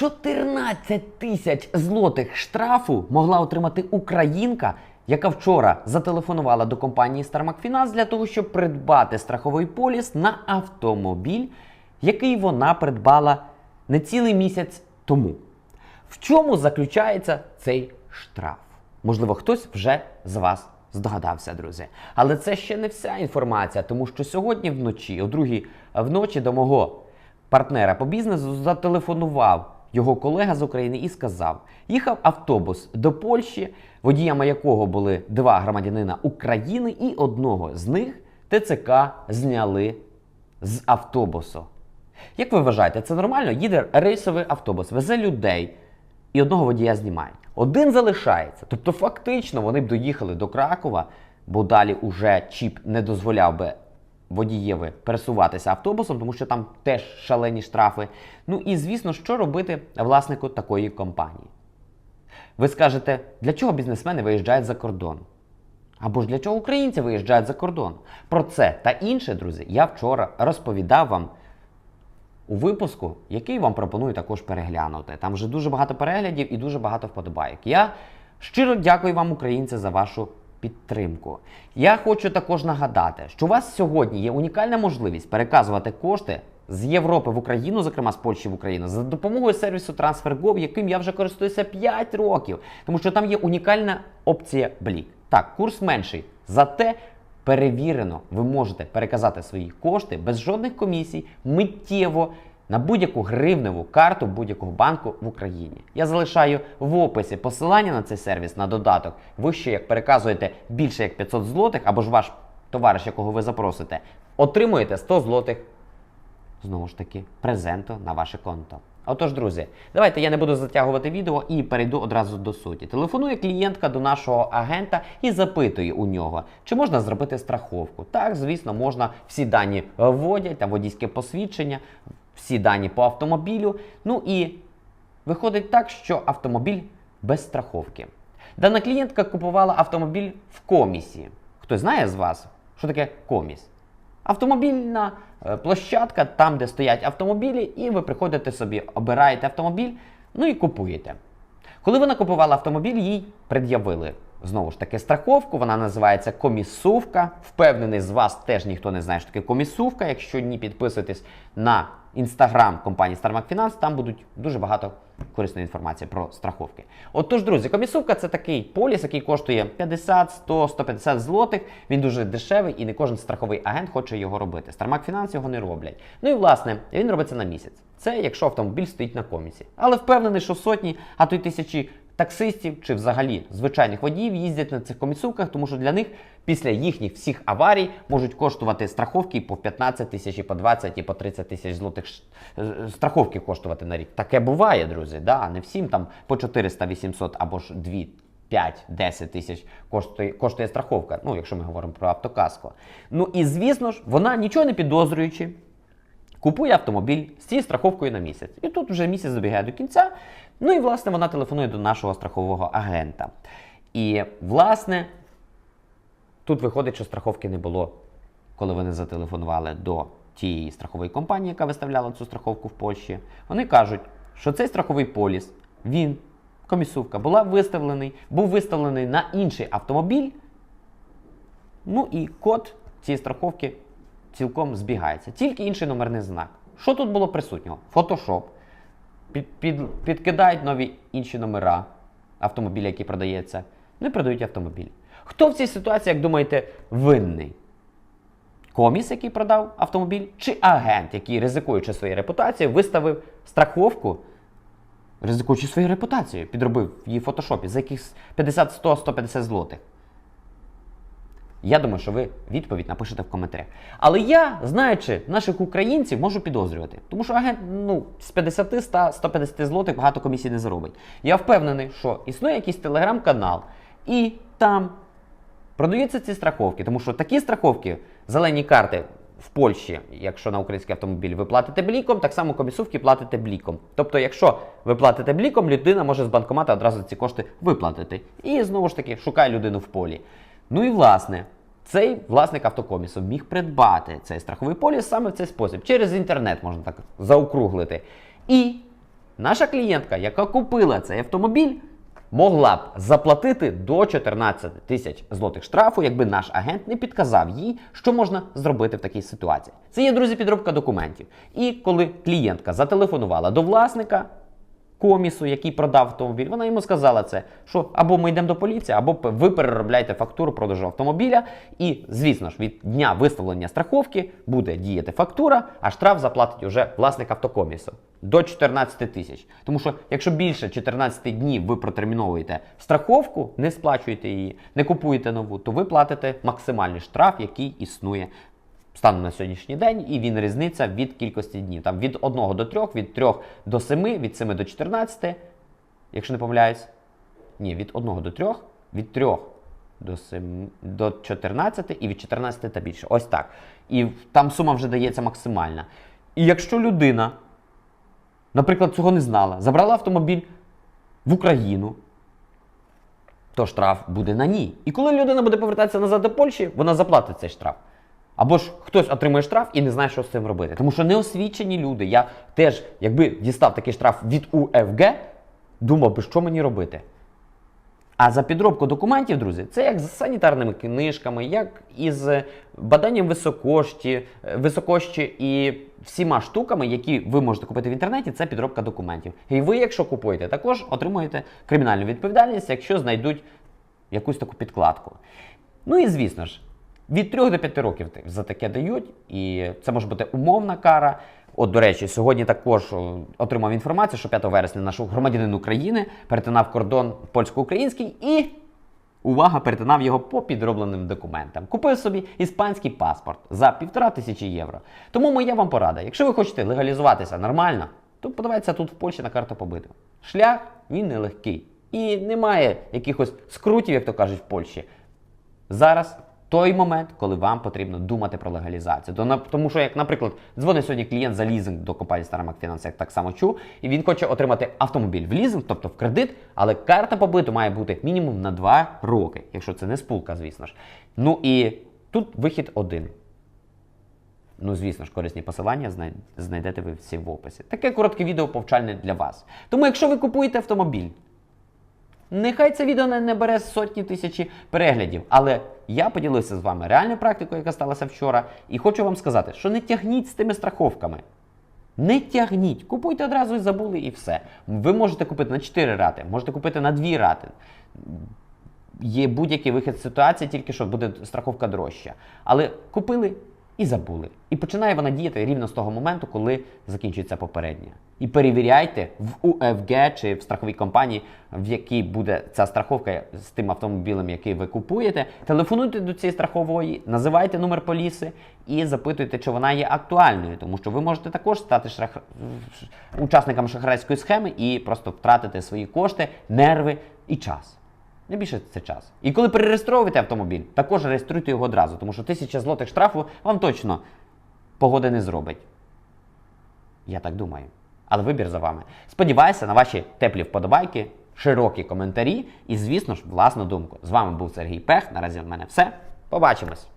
14 тисяч злотих штрафу могла отримати українка, яка вчора зателефонувала до компанії Starmac Finance для того, щоб придбати страховий поліс на автомобіль, який вона придбала не цілий місяць тому. В чому заключається цей штраф? Можливо, хтось вже з вас здогадався, друзі. Але це ще не вся інформація, тому що сьогодні вночі, о другій вночі, до мого партнера по бізнесу зателефонував його колега з України і сказав: їхав автобус до Польщі, водіями якого були два громадянина України, і одного з них ТЦК зняли з автобусу. Як ви вважаєте, це нормально? Їде рейсовий автобус, везе людей і одного водія знімають. Один залишається. Тобто, фактично, вони б доїхали до Кракова, бо далі уже чіп не дозволяв би водієві пересуватися автобусом, тому що там теж шалені штрафи. Ну і звісно, що робити власнику такої компанії? Ви скажете, для чого бізнесмени виїжджають за кордон? Або ж для чого українці виїжджають за кордон? Про це та інше, друзі, я вчора розповідав вам у випуску, який вам пропоную також переглянути. Там вже дуже багато переглядів і дуже багато вподобайок. Я щиро дякую вам, українці, за вашу підтримку. Я хочу також нагадати, що у вас сьогодні є унікальна можливість переказувати кошти з Європи в Україну, зокрема з Польщі в Україну, за допомогою сервісу TransferGo, яким я вже користуюся 5 років, тому що там є унікальна опція Блік. Так, курс менший, зате перевірено, ви можете переказати свої кошти без жодних комісій миттєво на будь-яку гривневу карту будь-якого банку в Україні. Я залишаю в описі посилання на цей сервіс на додаток. Ви ще як переказуєте більше як 500 злотих, або ж ваш товариш, якого ви запросите, отримуєте 100 злотих знову ж таки презенту на ваше конто. Отож, друзі, давайте я не буду затягувати відео і перейду одразу до суті. Телефонує клієнтка до нашого агента і запитує у нього, чи можна зробити страховку. Так, звісно, можна всі дані вводять, там водійське посвідчення, всі дані по автомобілю. Ну і виходить так, що автомобіль без страховки. Дана клієнтка купувала автомобіль в комісі. Хтось знає з вас, що таке коміс? Автомобільна е, площадка, там, де стоять автомобілі, і ви приходите собі, обираєте автомобіль, ну і купуєте. Коли вона купувала автомобіль, їй пред'явили знову ж таки страховку. Вона називається комісувка. Впевнений, з вас теж ніхто не знає, що таке комісувка. Якщо ні, підписуйтесь на інстаграм компанії StarMac Finance, там будуть дуже багато корисної інформації про страховки. Отож, друзі, комісувка це такий поліс, який коштує 50, 100, 150 злотих. Він дуже дешевий і не кожен страховий агент хоче його робити. StarMac Finance його не роблять. Ну і власне він робиться на місяць. Це якщо автомобіль стоїть на комісі. Але впевнений, що сотні, а то й тисячі таксистів чи взагалі звичайних водіїв їздять на цих комісувках, тому що для них після їхніх всіх аварій можуть коштувати страховки по 15 тисяч, і по 20, і по 30 тисяч злотих страховки коштувати на рік. Таке буває, друзі. Да? Не всім там по 400, 800 або ж 2 5-10 тисяч коштує, коштує страховка, ну якщо ми говоримо про автокаско. Ну і звісно ж, вона нічого не підозрюючи, купує автомобіль з цією страховкою на місяць. І тут вже місяць добігає до кінця. Ну і власне вона телефонує до нашого страхового агента. І власне тут виходить, що страховки не було, коли вони зателефонували до тієї страхової компанії, яка виставляла цю страховку в Польщі. Вони кажуть, що цей страховий поліс, він, комісувка, була виставлений, був виставлений на інший автомобіль. Ну і код цієї страховки цілком збігається. Тільки інший номерний знак. Що тут було присутнього? Фотошоп. Під, під, підкидають нові інші номера автомобіля, який продається. Не продають автомобіль. Хто в цій ситуації, як думаєте, винний? Коміс, який продав автомобіль, чи агент, який, ризикуючи своєю репутацією, виставив страховку, ризикуючи своєю репутацією, підробив її в фотошопі за якихось 50, 100, 150 злотих. Я думаю, що ви відповідь напишете в коментарях. Але я, знаючи наших українців, можу підозрювати. Тому що агент ну, з 50, 100, 150 злотих багато комісій не заробить. Я впевнений, що існує якийсь телеграм-канал, і там продаються ці страховки. Тому що такі страховки, зелені карти в Польщі, якщо на український автомобіль ви платите бліком, так само комісувки платите бліком. Тобто, якщо ви платите бліком, людина може з банкомата одразу ці кошти виплатити. І знову ж таки шукає людину в полі. Ну і власне, цей власник автокомісу міг придбати цей страховий поліс саме в цей спосіб. Через інтернет можна так заокруглити. І наша клієнтка, яка купила цей автомобіль, могла б заплатити до 14 тисяч злотих штрафу, якби наш агент не підказав їй, що можна зробити в такій ситуації. Це є, друзі, підробка документів. І коли клієнтка зателефонувала до власника, комісу, який продав автомобіль, вона йому сказала це, що або ми йдемо до поліції, або ви переробляєте фактуру продажу автомобіля. І, звісно ж, від дня виставлення страховки буде діяти фактура, а штраф заплатить уже власник автокомісу до 14 тисяч. Тому що якщо більше 14 днів ви протерміновуєте страховку, не сплачуєте її, не купуєте нову, то ви платите максимальний штраф, який існує станом на сьогоднішній день, і він різниця від кількості днів. Там від 1 до 3, від 3 до 7, від 7 до 14, якщо не помиляюсь. Ні, від 1 до 3, від 3 до 7, до 14 і від 14 та більше. Ось так. І там сума вже дається максимальна. І якщо людина, наприклад, цього не знала, забрала автомобіль в Україну, то штраф буде на ній. І коли людина буде повертатися назад до Польщі, вона заплатить цей штраф. Або ж хтось отримує штраф і не знає, що з цим робити. Тому що неосвічені люди. Я теж, якби дістав такий штраф від УФГ, думав би, що мені робити. А за підробку документів, друзі, це як з санітарними книжками, як із е, баданням високощі, е, високощі і всіма штуками, які ви можете купити в інтернеті, це підробка документів. І ви, якщо купуєте, також отримуєте кримінальну відповідальність, якщо знайдуть якусь таку підкладку. Ну і звісно ж, від 3 до 5 років за таке дають, і це може бути умовна кара. От, до речі, сьогодні також отримав інформацію, що 5 вересня наш громадянин України перетинав кордон польсько-український і, увага, перетинав його по підробленим документам. Купив собі іспанський паспорт за півтора тисячі євро. Тому моя вам порада: якщо ви хочете легалізуватися нормально, то подавайтеся тут в Польщі на карту побиту. Шлях він нелегкий. І немає якихось скрутів, як то кажуть в Польщі. Зараз той момент, коли вам потрібно думати про легалізацію. То, Тому що, як, наприклад, дзвонить сьогодні клієнт за лізинг до компанії Старамак Фінанс, як так само чув, і він хоче отримати автомобіль в лізинг, тобто в кредит, але карта побиту має бути мінімум на 2 роки, якщо це не спулка, звісно ж. Ну і тут вихід один. Ну, звісно ж, корисні посилання знайдете ви всі в описі. Таке коротке відео повчальне для вас. Тому, якщо ви купуєте автомобіль, Нехай це відео не, бере сотні тисячі переглядів, але я поділився з вами реальною практикою, яка сталася вчора, і хочу вам сказати, що не тягніть з тими страховками. Не тягніть, купуйте одразу і забули, і все. Ви можете купити на 4 рати, можете купити на 2 рати. Є будь-який вихід з ситуації, тільки що буде страховка дорожча. Але купили і забули. І починає вона діяти рівно з того моменту, коли закінчується попередня. І перевіряйте в УФГ чи в страховій компанії, в якій буде ця страховка з тим автомобілем, який ви купуєте. Телефонуйте до цієї страхової, називайте номер поліси і запитуйте, чи вона є актуальною, тому що ви можете також стати шах... учасником шахрайської схеми і просто втратити свої кошти, нерви і час. Найбільше це час. І коли перереєстровуєте автомобіль, також реєструйте його одразу, тому що тисяча злотих штрафу вам точно погоди не зробить. Я так думаю. Але вибір за вами. Сподіваюся на ваші теплі вподобайки, широкі коментарі і, звісно ж, власну думку. З вами був Сергій Пех. Наразі в мене все. Побачимось!